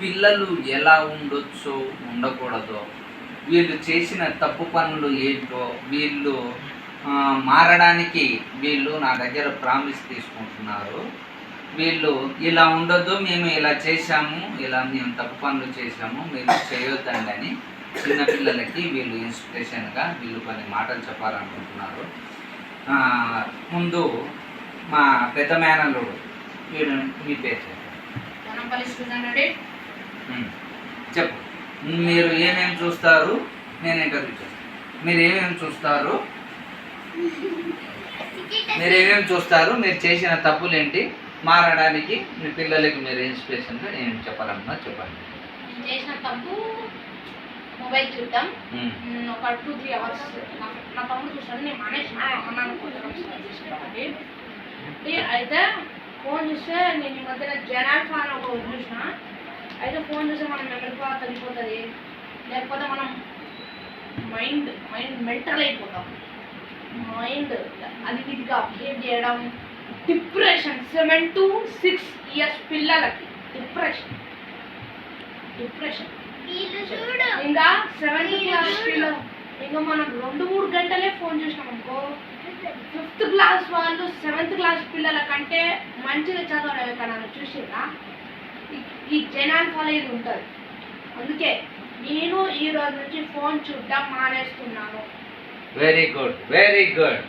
పిల్లలు ఎలా ఉండొచ్చో ఉండకూడదో వీళ్ళు చేసిన తప్పు పనులు ఏంటో వీళ్ళు మారడానికి వీళ్ళు నా దగ్గర ప్రామిస్ తీసుకుంటున్నారు. వీళ్ళు ఇలా ఉండొద్దు మేము ఇలా చేశాము ఇలా మేము తప్పు పనులు చేశాము మీరు చేయొద్దండి అని చిన్నపిల్లలకి వీళ్ళు ఇన్స్పిరేషన్గా వీళ్ళు కొన్ని మాటలు చెప్పాలనుకుంటున్నారు. ముందు మా పెద్ద మేనల్లుడు వీడు మీ పేరు చెప్పు. మీరు ఏమేమి చూస్తారు? నేను ఇంటర్వ్యూ చేస్తాను మీరు ఏమేమి చూస్తారు? మీరు ఏమేమి చూస్తారు? మీరు చేసిన తప్పులేంటి? మారడానికి మీ పిల్లలకి మీరు ఇన్స్పిరేషన్గా ఏం చెప్పాలన్నా చెప్పండి. చేసిన తప్పు మొబైల్ చూద్దాం. ఒక టూ త్రీ అవర్స్ నా తమ్ముడు చూస్తాను నేను మానేసిన. అయితే ఫోన్ చూస్తే నేను ఈ మధ్యన జనాల్ ఫాన్ ఒక చూసిన. అయితే ఫోన్ చూస్తే మనం మెమరీ పవర్ తగ్గిపోతుంది లేకపోతే మనం మైండ్ మైండ్ మెంటల్ అయిపోతాం. మైండ్ అది ఇదిగా బిహేవ్ చేయడం. Depression seven to six years పిల్లలకి. డిప్రెషన్. డిప్రెషన్. ఇంకా సెవెంత్ క్లాస్ పిల్లలు ఇంకా మనం రెండు మూడు గంటలే ఫోన్ చూసినాం అనుకో ఫిఫ్త్ క్లాస్ వాళ్ళు సెవెంత్ క్లాస్ పిల్లల కంటే మంచిగా చదవడం ఎక్కడన్నా చూసిరా ఈ- జనాన్ ఫాలో ఇది ఉంటుంది అందుకే నేను ఈ రోజు నుంచి ఫోన్ చూడడం మానేస్తున్నాను. Very good very good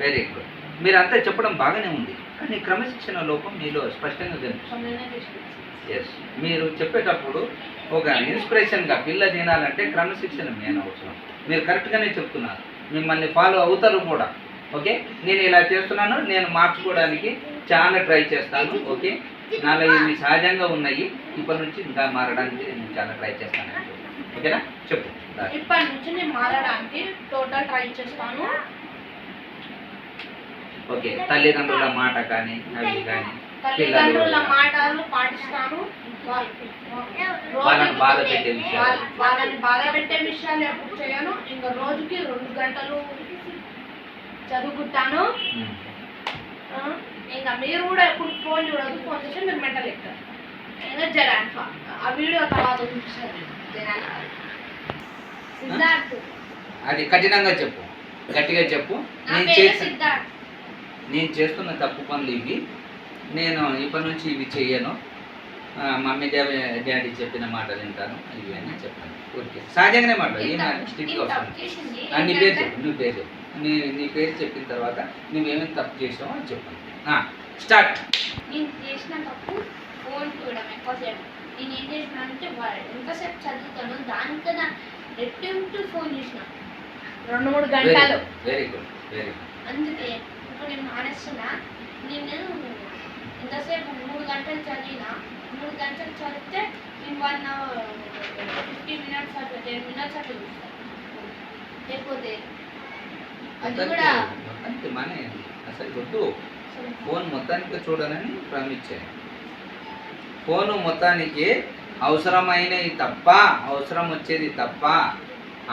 very good మీరు అంతా చెప్పడం బాగానే ఉంది కానీ క్రమశిక్షణ లోపం మీలో స్పష్టంగా కనిపిస్తుంది. ఎస్ మీరు చెప్పేటప్పుడు ఒక ఇన్స్పిరేషన్గా పిల్ల తినాలంటే క్రమశిక్షణ మెయిన్ అవసరం. మీరు కరెక్ట్గానే చెప్తున్నారు. మిమ్మల్ని ఫాలో అవుతారు కూడా. ఓకే నేను ఇలా చేస్తున్నాను నేను మార్చుకోవడానికి చాలా ట్రై చేస్తాను. ఓకే నాలో ఇవి సహజంగా ఉన్నాయి. ఇప్పటి నుంచి ఇంకా మారడానికి నేను చాలా ట్రై చేస్తాను. ఓకేనా? చెప్పు. ఇప్పటి నుంచి నేను మారడానికి టోటల్ ట్రై చేస్తాను. ఓకే. తల్లిదండ్రుల మాట కానీ అవి కానీ తల్లిదండ్రుల మాటలు పాటిస్తాను. వాళ్ళని బాధ పెట్టే విషయాలు. వాళ్ళ- వాళ్ళని బాధ పెట్టే విషయాలు ఎప్పుడు చేయను. ఇంకా రోజుకి రెండు గంటలు చదువుకుంటాను. ఇంకా మీరు కూడా ఎప్పుడు ఫోన్ చూడదు ఫోన్ చేస్తే మీరు మెంటల్ ఎక్కుతారు. ఇంకా జరాన్ ఆ వీడియో తర్వాత చూపిస్తారు జనాలు సిద్ధార్థ్. అది కఠినంగా చెప్పు. గట్టిగా చెప్పు. నేను చేస్తా చేస్తున్న తప్పు పనులు ఇవి. నేను ఇప్పటి నుంచి ఇవి చెయ్యను. మమ్మీ డాడీ డాడీ చెప్పిన మాటలు వింటాను. ఇవి అని చెప్పాను. ఓకే. సహజంగానే మాట్లాడు. స్ట్రిక్ట్గా నీ పేరు చెప్పు నువ్వు పేరు చెప్పు. నీ నీ పేరు చెప్పిన తర్వాత నువ్వేమేమి తప్పు చేసావో అని చెప్పాను స్టార్ట్. నేను చేసిన తప్పు ఫోన్ చూడడం ఎక్కువసేపు నేను ఏం చేసిన అంటే ఎంతసేపు చదువుతాను దానికన్నా రెట్టింపు ఫోన్ చూసిన. రెండు మూడు గంటలు. వెరీ గుడ్ వెరీ గుడ్ అందుకే ఇప్పుడు నేను మానేస్తున్నా. నేను ఎంతసేపు మూడు గంటలు చదివినా మూడు గంటలు చదివితే నేను వన్ అవర్ ఫిఫ్టీ మినిట్స్ అట్లా టెన్ మినిట్స్ అట్లా చూస్తాను లేకపోతే అది కూడా అంతే మన అసలు వద్దు. ఫోన్ మొత్తానికి చూడాలని ప్రామిస్ ఫోను మొత్తానికి అవసరమైనవి తప్ప అవసరం వచ్చేది తప్ప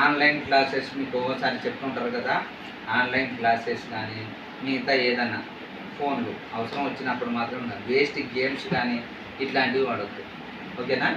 ఆన్లైన్ క్లాసెస్ మీకు ఒకసారి చెప్తుంటారు కదా ఆన్లైన్ క్లాసెస్ కానీ మిగతా ఏదన్నా ఫోన్లు అవసరం వచ్చినప్పుడు మాత్రం వేస్ట్ గేమ్స్ కానీ ఇట్లాంటివి వాడద్దు. ఓకేనా?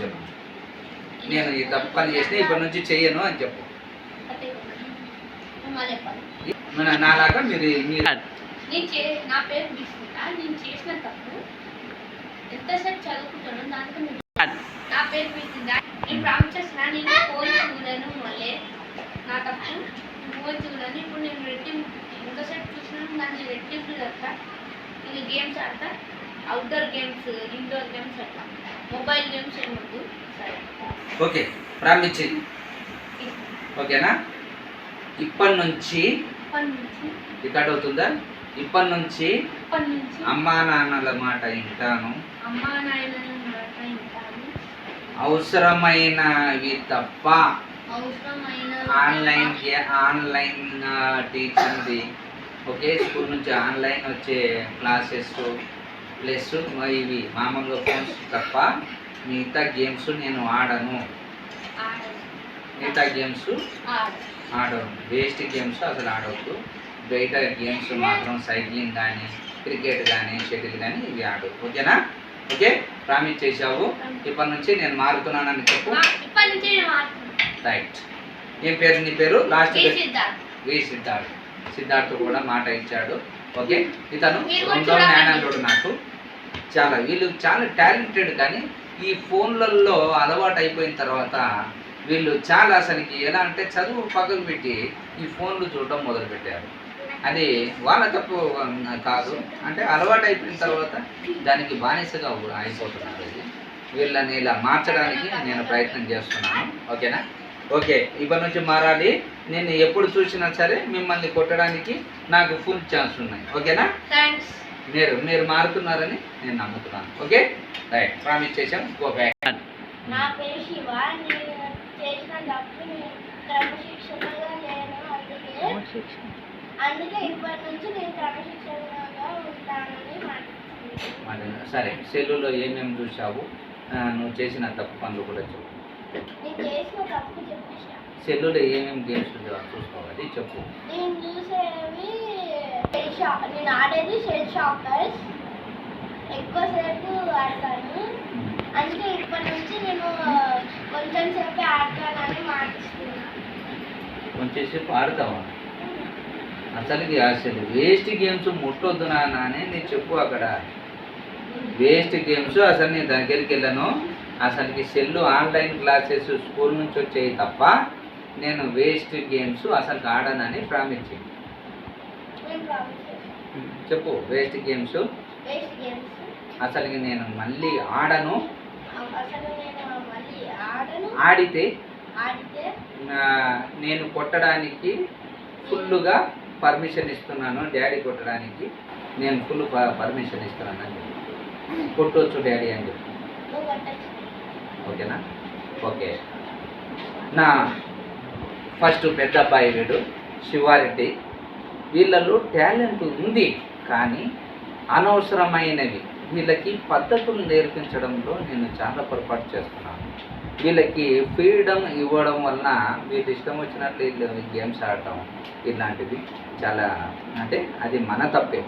చెప్పు నేను ఈ తప్పు పని చేసిన ఇప్పటి నుంచి చెయ్యను అని చెప్పు. మన నాలాగా మీరు మీరు నేను చే నా పేరు తీసుకుంటా నేను చేసిన తప్పు ఎంతసేపు చదువుకుంటాను దానికి నా పేరు తీసుకుంటా నేను ప్రామిస్ చేసిన నేను ఫోన్ చూడను మళ్ళీ నా తప్పు. ఫోన్ చూడను. ఇప్పుడు నేను రెట్టి ఎంతసేపు చూసినా దాన్ని రెట్టింపు చేస్తా నేను గేమ్స్ ఆడతా. అవుట్డోర్ గేమ్స్ ఇండోర్ గేమ్స్ ఆడతా మొబైల్ గేమ్స్ ఏమొద్దు సరే. ఓకే ప్రారంభించి. ఓకేనా? ఇప్పటి నుంచి ఇప్పటి నుంచి రికార్డ్ అవుతుందా? ఇప్పటి నుంచి అమ్మా నాన్నల మాట వింటాను. అవసరమైనవి తప్ప ఆన్లైన్ ఆన్లైన్ ఆ, టీచింగ్ది ఓకే స్కూల్ నుంచి ఆన్లైన్ వచ్చే క్లాసెస్ ప్లస్ ఇవి మామూలుగా ఫోన్స్ తప్ప మిగతా గేమ్స్ నేను ఆడను. మిగతా గేమ్స్. ఆడను. వేస్ట్ గేమ్స్ అసలు ఆడవద్దు బయట గేమ్స్ మాత్రం సైక్లింగ్ కానీ క్రికెట్ కానీ షటిల్ కానీ ఇవి ఆడు. ఓకేనా? ఓకే? ప్రామిస్ చేశావు. ఇప్పటి నుంచి నేను మారుతున్నానని చెప్పు. రైట్ ఏం పేరు నీ పేరు? Last V Siddharth. సిద్ధార్థ్. కూడా మాట ఇచ్చాడు. ఓకే? ఇతను రెండో. జ్ఞానంలోడు నాకు. చాలా వీళ్ళు చాలా టాలెంటెడ్ కానీ ఈ ఫోన్లలో అలవాటు అయిపోయిన తర్వాత వీళ్ళు చాలా అసలుకి ఎలా అంటే చదువు పక్కకు పెట్టి ఈ ఫోన్లు చూడడం మొదలుపెట్టారు. అది వాళ్ళ తప్పు కాదు. అంటే అలవాటు అయిపోయిన తర్వాత దానికి బానిసగా అయిపోతున్నారు ఇది. వీళ్ళని ఇలా మార్చడానికి నేను ప్రయత్నం చేస్తున్నాను. ఓకేనా? ఓకే ఇప్పటి నుంచి మారాలి. నేను ఎప్పుడు చూసినా సరే మిమ్మల్ని కొట్టడానికి నాకు ఫుల్ ఛాన్స్ ఉన్నాయి. ఓకేనా? మీరు మీరు మారుతున్నారని నేను నమ్ముతున్నాను. ఓకే? రైట్ ప్రామిస్ చేశాం. Go back. నా పేరు శివ. నేను చేసిన తప్పు నేను క్రమశిక్షణగా లేను అందుకే అందుకే ఇప్పటి నుంచి నేను క్రమశిక్షణగా ఉంటానని సరే సెల్లులో ఏమేమి చూసావు నువ్వు చేసిన తప్పు పనులు కూడా చెప్పు. నేను చేసిన తప్పు చెప్పేసా. సెల్లులో ఏమేమి గేమ్స్ చూసుకోవాలి చెప్పు. నేను చూసేవి నేను ఆడేది షెల్ షాపర్స్ ఎక్కువసేపు ఆడతాను. అందుకే ఇప్పటి నుంచి నేను కొంచెం సేపు ఆడతానని మాటిస్తున్నాను కొంచెం సేపు ఆడతావా? అసలుకి అసలు వేస్ట్ గేమ్స్ ముట్టొద్దు నాన్న అని నేను చెప్పు అక్కడ. వేస్ట్ గేమ్స్ అసలు నేను దగ్గరికి వెళ్ళను. అసలుకి సెల్లు ఆన్లైన్ క్లాసెస్ స్కూల్ నుంచి వచ్చాయి తప్ప నేను వేస్ట్ గేమ్స్ అసలు ఆడనని ప్రామిస్ చెప్పు వేస్ట్ గేమ్స్ అసలుకి నేను మళ్ళీ ఆడను. అసలు నేను మళ్ళీ ఆడను. ఆడితే నేను కొట్టడానికి ఫుల్గా పర్మిషన్ ఇస్తున్నాను డాడీ కొట్టడానికి. నేను ఫుల్ పర్మిషన్ ఇస్తున్నాను అని చెప్పు. కొట్టొచ్చు డాడీ అని ఓకేనా? ఓకే. నా ఫస్ట్ పెద్ద అబ్బాయి వీడు శివారెడ్డి. వీళ్ళలో టాలెంట్ ఉంది కానీ అనవసరమైనవి. వీళ్ళకి పద్ధతులు నేర్పించడంలో నేను చాలా పొరపాటు చేస్తున్నాను. వీళ్ళకి ఫ్రీడమ్ ఇవ్వడం వలన వీళ్ళు ఇష్టం వచ్చినట్లు వీళ్ళు గేమ్స్ ఆడటం ఇలాంటివి చాలా అంటే అది మన తప్పే.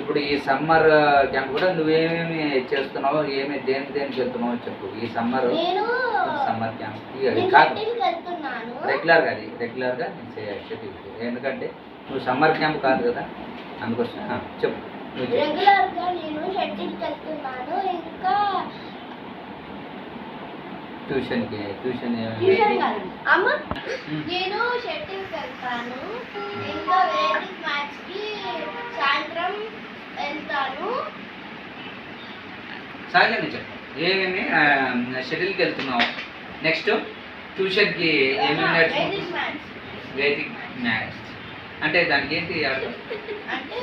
ఇప్పుడు ఈ సమ్మర్ క్యాంప్ కూడా నువ్వేమేమి చేస్తున్నావో ఏమి దేనికి దేనికి వెళ్తున్నావో చెప్పు. ఈ సమ్మర్ సమ్మర్ క్యాంప్. నేను కాదు. రెగ్యులర్గా అది రెగ్యులర్గా నేను చేయాలి ఎందుకంటే నువ్వు సమ్మర్ క్యాంప్ కాదు కదా. అందుకోసం చెప్పు. నువ్వు చెప్పు. రెగ్యులర్గా నేను షటిల్కి వెళ్తున్నాను. ఇంకా ట్యూషన్కి ట్యూషన్ ట్యూషన్ కాదు. అమ్మ ఉమ్. నేను షటిల్కి వెళ్తాను ఇంకా వేదిక్ మ్యాచ్కి సాయంత్రం వెళ్తాను చెప్పు. ఏమేమి షెడ్యూల్కి వెళ్తున్నావు? నెక్స్ట్ ట్యూషన్కి ఏమేమి నేర్చుకుంటున్నావు? వేదిక్ మ్యాథ్స్ అంటే దానికి ఏంటి అంటే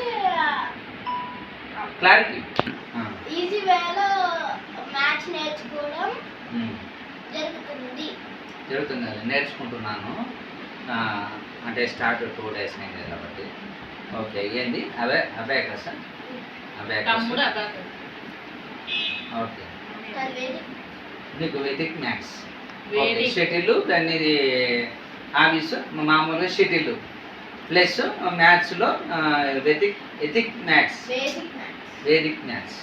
క్లారిటీ. ఈజీ వేలో మ్యాచ్ నేర్చుకోవడం జరుగుతుంది. జరుగుతుంది కదా నేర్చుకుంటున్నాను. ఆ, అంటే స్టార్ట్ టూ డేస్ అయింది కాబట్టి. ఓకే ఏంది? అవే అబేకస్ అబేకస్ ఓకే. నీకు వెతిక్ మ్యాథ్స్. షటిల్ దాన్ని ఇది ఆఫీస్ మామూలుగా షటిల్ ప్లస్ మ్యాథ్స్లో Vedic ethic maths. Vedic maths.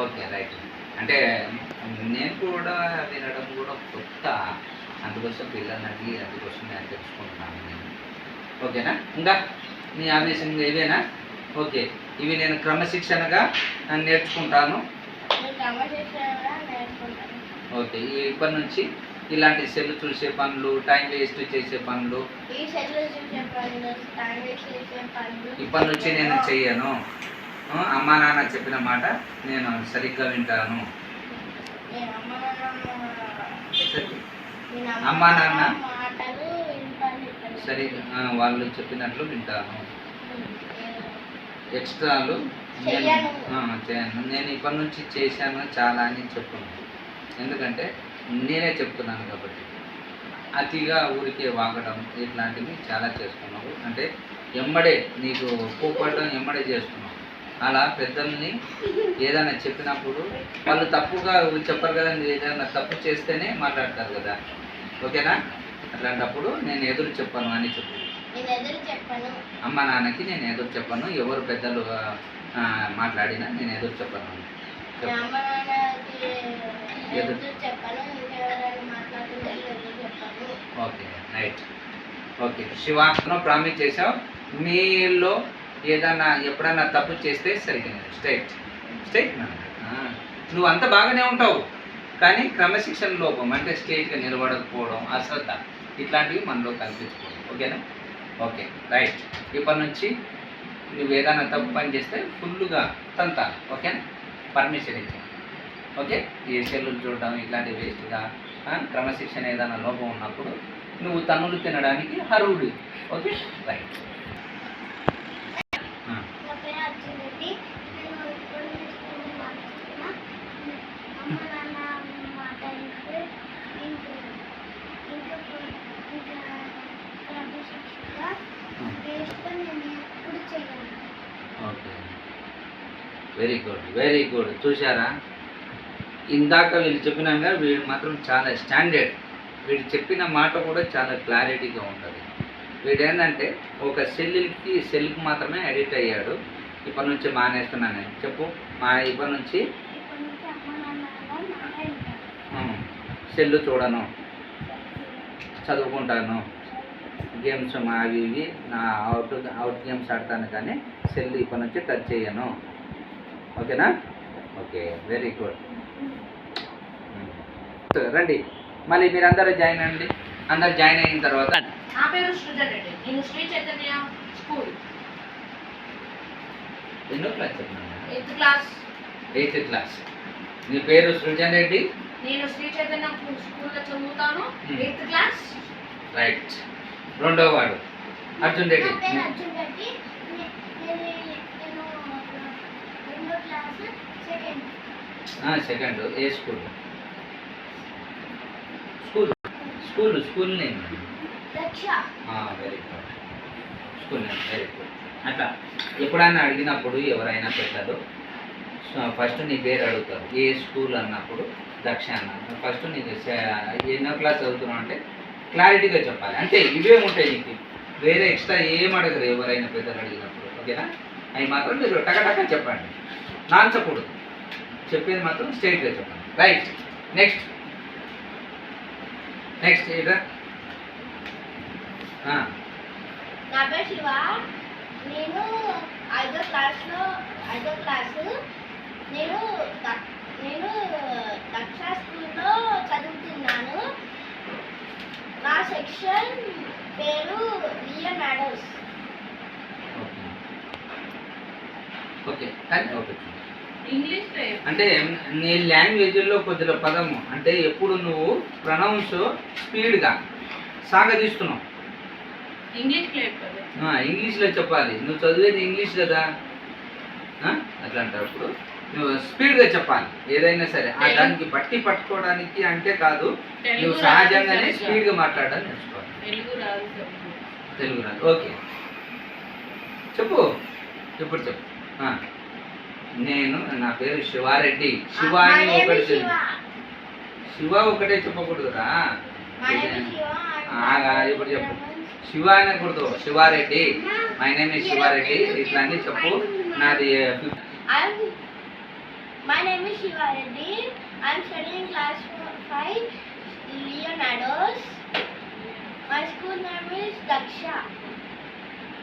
Okay right. అంటే నేను కూడా వినడం కూడా కొత్త. అందుకోసం పిల్లల్ని అడిగి అందుకోసం నేను తెలుసుకుంటున్నాను నేను. ఓకేనా? ఇంకా నీ ఆవేశం ఇవేనా? ఓకే. ఇవి నేను క్రమశిక్షణగా నేర్చుకుంటాను. ఓకే. ఇప్పటి నుంచి ఇలాంటి సెల్ చూసే పనులు టైం వేస్ట్ చేసే పనులు. ఇప్పటి నుంచి నేను చెయ్యను అమ్మా నాన్న చెప్పిన మాట నేను సరిగ్గా వింటాను. అమ్మ నాన్న సరి- వాళ్ళు చెప్పినట్లు వింటాను. ఎక్స్ట్రాలు చేయను నేను ఇప్పటి నుంచి చేశాను చాలా అని చెప్తున్నాను ఎందుకంటే నేనే చెప్తున్నాను కాబట్టి. అతిగా ఊరికే వాగడం ఇట్లాంటివి చాలా చేస్తున్నావు. అంటే ఎమ్మడే నీకు కోపడడం ఎమ్మడే చేస్తున్నావు. అలా పెద్దల్ని ఏదైనా చెప్పినప్పుడు వాళ్ళు తప్పుగా చెప్పరు కదా మీరు ఏదైనా తప్పు చేస్తేనే మాట్లాడతారు కదా. ఓకేనా? అట్లాంటప్పుడు నేను ఎదురు చెప్పను అని చెప్పు. అమ్మ నాన్నకి నేను ఎదురు చెప్పను ఎవరు పెద్దలు మాట్లాడినా నేను ఎదురు చెప్పను. ఎదురు. Okay right. ఓకే శివాను ప్రామిస్ చేసావు మీలో ఏదన్నా ఎప్పుడన్నా తప్పు చేస్తే సరిగ్గా స్ట్రైట్ స్ట్రైట్ నువ్వు అంత బాగానే ఉంటావు. కానీ క్రమశిక్షణ లోపం అంటే స్ట్రైట్గా నిలబడకపోవడం అశ్రద్ధ ఇట్లాంటివి మనలో కల్పించుకోవడం. ఓకేనా? ఓకే. రైట్ ఇప్పటి నుంచి నువ్వు ఏదైనా తప్పు పని చేస్తే ఫుల్గా తంత. ఓకేనా? పర్మిషన్ ఇచ్చి ఓకే? ఈ సెల్లులు చూడడం ఇట్లాంటి వేస్ట్గా క్రమశిక్షణ ఏదైనా లోపం ఉన్నప్పుడు నువ్వు తన్నులు తినడానికి హరువుడు ఓకే? రైట్ నా పేరు అర్జున్ రెడ్డి నేను ఇప్పుడు స్కూల్ మాట్లాడుతున్నా అమ్మ నాన్న మాట వింటే ఇంకా ఇంకా ఇంకా క్రమశిక్షగా వేస్తే నేను ఎప్పుడు చేయను ఓకే వెరీ గుడ్ చూశారా? చూసారా ఇందాక వీళ్ళు చెప్పినాక వీడు మాత్రం చాలా స్టాండర్డ్ వీడు చెప్పిన మాట కూడా చాలా క్లారిటీగా ఉంటుంది. వీడు ఏంటంటే ఒక సెల్కి సెల్కి మాత్రమే ఎడిట్ అయ్యాడు. ఇప్పటి నుంచి మానేస్తున్నాను చెప్పు. మా ఇప్పటి నుంచి? సెల్లు చూడను. చదువుకుంటాను. గేమ్స్ అవి ఇవి. నా అవుట్ అవుట్ గేమ్స్ ఆడతాను కానీ సెల్ ఇప్పటి నుంచి టచ్ చేయను. ఓకేనా? ఓకే వెరీ గుడ్ రండి. మళ్ళీ మీరందరూ జాయిన్ అండి అందరు జాయిన్ అయిన తర్వాత నా పేరు సృజన్ రెడ్డి. నేను శ్రీ చైతన్య స్కూల్. ఎన్నో క్లాస్ చెప్పినా ఎయిత్ క్లాస్. Eighth class. నీ పేరు సృజన్ రెడ్డి? నేను శ్రీ చైతన్య స్కూల్లో చదువుతాను. Eighth class. రైట్. రెండో వాడు. అర్జున్ రెడ్డి నా పేరు అర్జున్ రెడ్డి నే- నేను నేను రెండో క్లాస్ సెకండ్ సెకండ్ ఏ school school school school name very good school name very good అట్లా ఎప్పుడైనా అడిగినప్పుడు ఎవరైనా పెద్దలు ఫస్ట్ నీ పేరు అడుగుతారు. ఏ స్కూల్ అన్నప్పుడు దక్ష అన్న ఫస్ట్ నీకు ఎన్నో క్లాస్ చదువుతున్నావు అంటే క్లారిటీగా చెప్పాలి. అంటే ఇవే ఉంటాయి నీకు? వేరే ఎక్స్ట్రా ఏం అడగరు ఎవరైనా పెద్దలు అడిగినప్పుడు. ఓకేనా అవి మాత్రం మీరు టకటక చెప్పండి. నాంచకూడదు. చెప్పేది మాత్రం స్ట్రైట్గా చెప్పండి. రైట్. నెక్స్ట్. నెక్స్ట్ ఇదా నా పేరు శివ. నేను ఐదో క్లాస్లో ఐదో క్లాసు నేను నేను దక్ష స్కూల్లో చదువుతున్నాను. నా సెక్షన్ పేరు లియన్ అడోస్ ఓకే. కానీ ఓకే. ఇంగ్లీష్ అంటే నీ లాంగ్వేజ్లో కొద్దిగా పదము. అంటే ఎప్పుడు నువ్వు ప్రొనౌన్స్ స్పీడ్గా సాగదీస్తున్నావు. ఇంగ్లీష్లో చెప్పాలి. నువ్వు చదివేది ఇంగ్లీష్ కదా. అట్లా అంటప్పుడు నువ్వు స్పీడ్గా చెప్పాలి. ఏదైనా సరే. దానికి బట్టి పట్టుకోవడానికి అంటే కాదు నువ్వు సహజంగానే. స్పీడ్గా మాట్లాడడం నేర్చుకోవాలి. తెలుగు రాదు ఓకే. చెప్పు. ఇప్పుడు చెప్పు. నేను నా పేరు శివారెడ్డి. శివ? అని ఒకటి చెప్పు. శివ? ఒకటే చెప్పకూడదురా ఇప్పుడు చెప్పు. శివ అనకూడదు. Shiva Reddy. My name is Shiva Reddy. ఇట్లా అని చెప్పు. నాది name is Shiva Reddy. I'm studying class 5, Leonados. My school name is Daksha.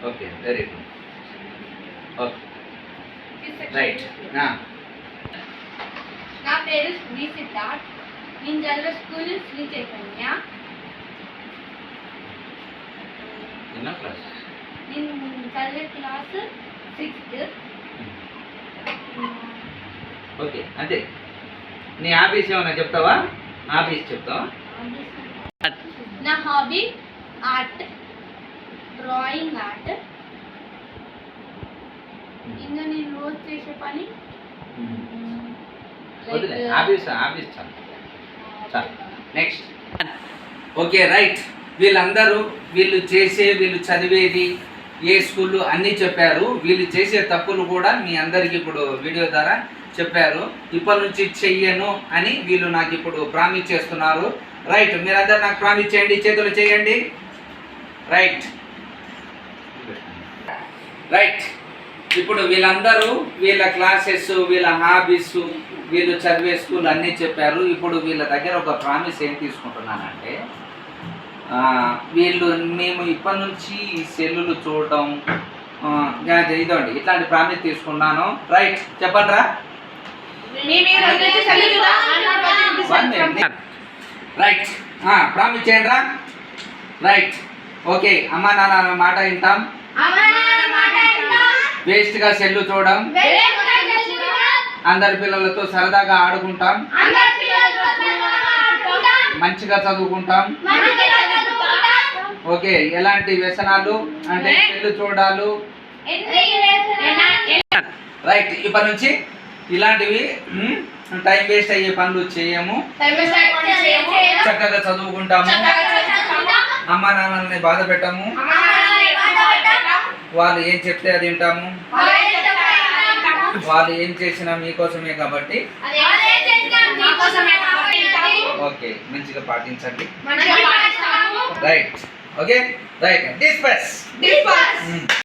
Okay very good. Okay. Right నా. పేరు శ్రీ సిద్ధార్థ్. నేను చదివే స్కూల్ శ్రీ చైతన్య. నేను చదివే క్లాస్ సిక్స్త్. ఓకే అంతే. నీ ఆఫీస్ ఏమైనా చెప్తావా? ఆఫీస్ చెప్తావా? నా హాబీ ఆర్ట్ డ్రాయింగ్ ఆర్ట్ ఇంకా నేను రోజు చేసే పని? వదిలే ఆఫీస్ ఆఫీస్ చాలు. చాలు. నెక్స్ట్ ఓకే రైట్ వీళ్ళందరూ వీళ్ళు చేసే వీళ్ళు చదివేది ఏ స్కూళ్ళు అన్నీ చెప్పారు. వీళ్ళు చేసే తప్పులు కూడా మీ అందరికి ఇప్పుడు వీడియో ద్వారా చెప్పారు. ఇప్పటి నుంచి చెయ్యను అని వీళ్ళు నాకు ఇప్పుడు ప్రామిస్ చేస్తున్నారు. రైట్ మీరందరూ నాకు ప్రామిస్ చేయండి చేతులు చేయండి. రైట్ రైట్ ఇప్పుడు వీళ్ళందరూ వీళ్ళ క్లాసెస్ వీళ్ళ హాబీస్ వీళ్ళు చదివే స్కూల్ అన్నీ చెప్పారు. ఇప్పుడు వీళ్ళ దగ్గర ఒక ప్రామిస్ ఏం తీసుకుంటున్నానంటే వీళ్ళు మేము ఇప్పటి నుంచి ఈ సెల్లులు చూడటం ఇదండి ఇట్లాంటి ప్రామిస్ తీసుకున్నాను. రైట్ చెప్పండిరా? రైట్ ప్రామిస్ చేయండి రా రైట్ ఓకే అమ్మా నాన్న మాట వింటాం. వేస్ట్గా సెల్లు చూడడం. అందరి పిల్లలతో సరదాగా ఆడుకుంటాం. మంచిగా చదువుకుంటాం. ఓకే ఎలాంటి వ్యసనాలు అంటే సెల్లు చూడాలు? రైట్ ఇప్పటి నుంచి ఇలాంటివి టైం వేస్ట్ అయ్యే పనులు చేయము. వేస్ట్ చక్కగా చదువుకుంటాము. అమ్మ నాన్నల్ని బాధ పెట్టము. వాళ్ళు ఏం చెప్తే అది వింటాము? వాళ్ళు ఏం చేసినా మీకోసమే కాబట్టి. ఓకే మంచిగా పాటించండి. Right okay right disperse.